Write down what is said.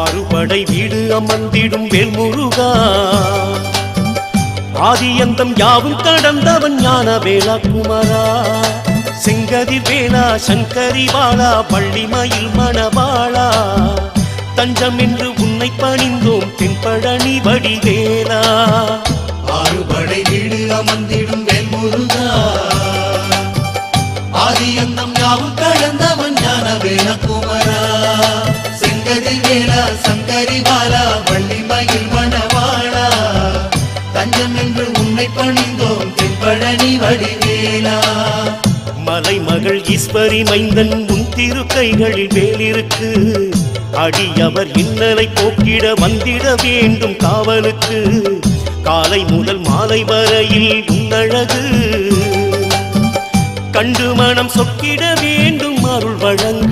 ஆறுபடை வீடு அமர்ந்திடும் வேல்முருகா. ஆதியந்தம் யாவும் கடந்தவன் ஞான வேளா குமரா செங்கதி வேளா சங்கரி வாழா பள்ளிமயில் மணவாளா. தஞ்சம் என்று உன்னை பணிந்தோம் தென்பழனி வடிவேலா. ஆறுபடை வீடு அமர்ந்திடும் வேல்முருகா. ஆதியந்தம் யாவும் கடந்தவன் ஞான வேலகுமரா வேலா சங்கரி பாலா வள்ளி மயில் மணவாளா. தஞ்சம் என்று உன்னை பணிந்தோம் தென்பழனி வடிவேலா. மலைமகள் ஈஸ்வரி மைந்தன் உன் திருக்கைகளில் வேலிருக்கு அடியவர் இன்னலை போக்கிட வந்திட வேண்டும் காவலுக்கு. காலை முதல் மாலை வரையில் உன்னழகு. கண்டு மனம் சொக்கிட வேண்டும் அருள் வழங்கு.